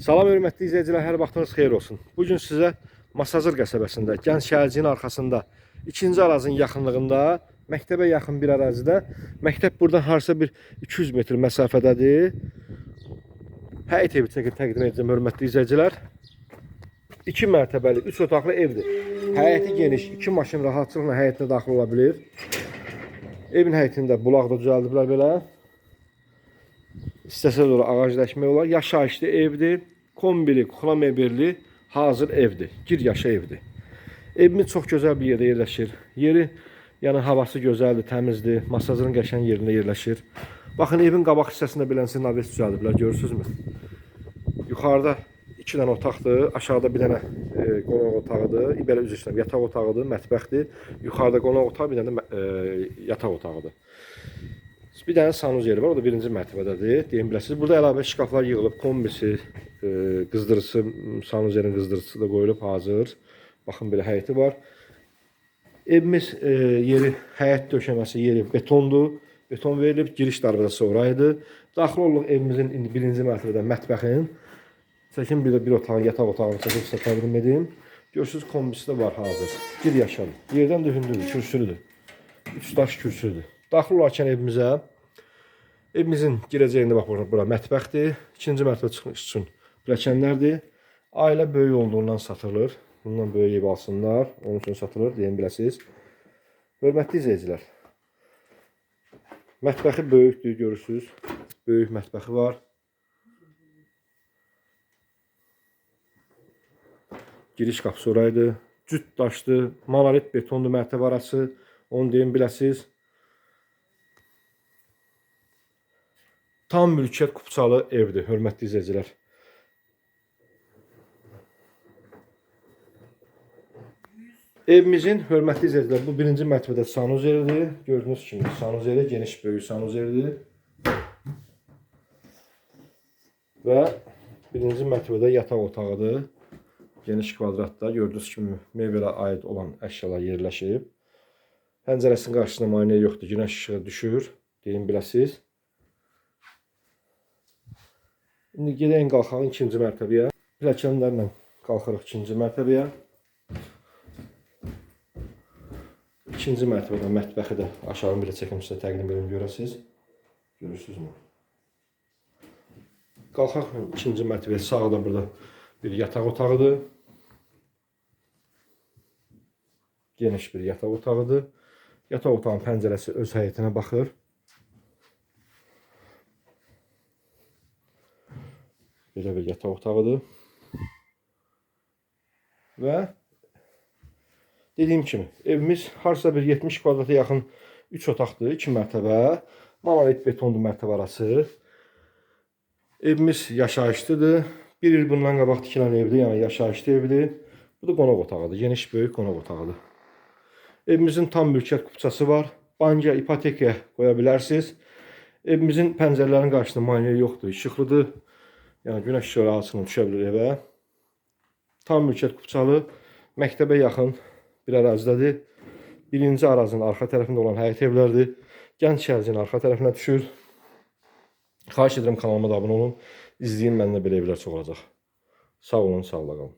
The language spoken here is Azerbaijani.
Salam hörmətli izləyicilər, hər vaxtınız xeyir olsun. Bu gün sizə Masazır qəsəbəsində, Gənc şəhərciyin arxasında, ikinci arazın yaxınlığında, məktəbə yaxın bir ərazidə, məktəb buradan harasa bir 200 metr məsafədədir. Həyət evi çəkib təqdim edəcəm hörmətli izləyicilər. 2 mərtəbəli, 3 otaqlı evdir. Həyəti geniş, 2 maşın rahatlıqla həyətinə daxil ola bilir. Evin həyətində bulaq da düzəldiblər belə. İstəsə də ağacləşmək olar. Yaşayışlı evdir. Kombili, kukla mebelli, hazır evdir. Gir yaşa evdir. Evimiz çox gözəl bir yerdə yerləşir. Yeri, yəni havası gözəldir, təmizdir. Masajın qəşəng yerində yerləşir. Baxın evin qabaq hissəsində beləncə naves düzəldiblər, görürsünüzmü? Yuxarıda iki dənə otaqdır, aşağıda bir dənə e, qonaq otağıdır, belə üzr istəyirəm, yataq otağıdır, mətbəxdir. Yuxarıda qonaq otağı, bir dənə də e, yataq otağıdır. Bir dənə sanuz yeri var, o da birinci mərtəbədədir. Deyim biləsiniz. Burada əlavə şkaflar yığılıb, kombisi, e, qızdırıcısı, sanuz yerin qızdırıcısı da qoyulub hazır. Baxın belə həyəti var. Evimiz e, yeri, həyət döşəməsi yeri betondur. Beton verilib, giriş darvazası oraydı. Daxil oluq evimizin indi birinci mərtəbədə mətbəxin. Çəkin bir də bir otağın, yataq otağını çəkib sizə təqdim edeyim. Görürsünüz kombisi də var hazır. Gir yaşadı. Yerdən də hündürdür, kürsülüdür. Üç daş kürsüdür. Daxil olarkən evimizə evimizin girəcəyində bax bura, bura mətbəxdir. İkinci mərtəbə çıxış üçün pilləkənlərdir. Ailə böyük olduğundan satılır. Bundan böyük ev alsınlar. Onun üçün satılır, deyim biləsiniz. Hörmətli izləyicilər. Mətbəxi böyükdür, görürsüz. Böyük mətbəxi var. Giriş qapısı oraydı. Cüt daşdı, monolit betonlu mərtəbə arası. Onu deyim biləsiniz. Tam mülkiyyət kupçalı evdir, hörmətli izləyicilər. Evimizin hörmətli izləyicilər, bu birinci mərtəbədə sanuzelidir. Gördüyünüz kimi sanuzeli geniş böyük sanuzelidir. Və birinci mərtəbədə yataq otağıdır. Geniş kvadratda gördüyünüz kimi mebelə aid olan əşyalar yerləşib. Pəncərəsinin qarşısında maneə yoxdur. Günəş işığı düşür. Deyim biləsiniz. İndi gedəyin qalxaq ikinci mərtəbəyə. Pilləkənlərlə qalxırıq ikinci mərtəbəyə. İkinci mərtəbədə mətbəxi də aşağı bir çəkim sizə təqdim edim görəsiniz. Görürsünüzmü? Qalxaq ikinci mərtəbəyə sağda burada bir yataq otağıdır. Geniş bir yataq otağıdır. Yataq otağının pəncərəsi öz həyətinə baxır. Belə bir yataq otağıdır. Və dediyim kimi evimiz harsa bir 70 kvadrata yaxın 3 otaqdır, 2 mərtəbə, monolit betonlu mərtəbə arası. Evimiz yaşayışlıdır. Bir il bundan qabaq tikilən evdir, yəni yaşayışlı evdir. Bu da qonaq otağıdır, geniş böyük qonaq otağıdır. Evimizin tam mülkiyyət kupçası var. Banka, ipotekaya qoya bilərsiniz. Evimizin pəncərələrinin qarşısında maneə yoxdur, işıqlıdır. Yəni günəş işığı açılıb düşə bilir evə. Tam mülkiyyət kupçalı, məktəbə yaxın bir ərazidədir. Birinci arazinin arxa tərəfində olan həyət evlərdir. Gənc şəhərcinin arxa tərəfinə düşür. Xahiş edirəm kanalıma da abunə olun. İzləyin məndə belə evlər çox olacaq. Sağ olun, sağlıqla qalın.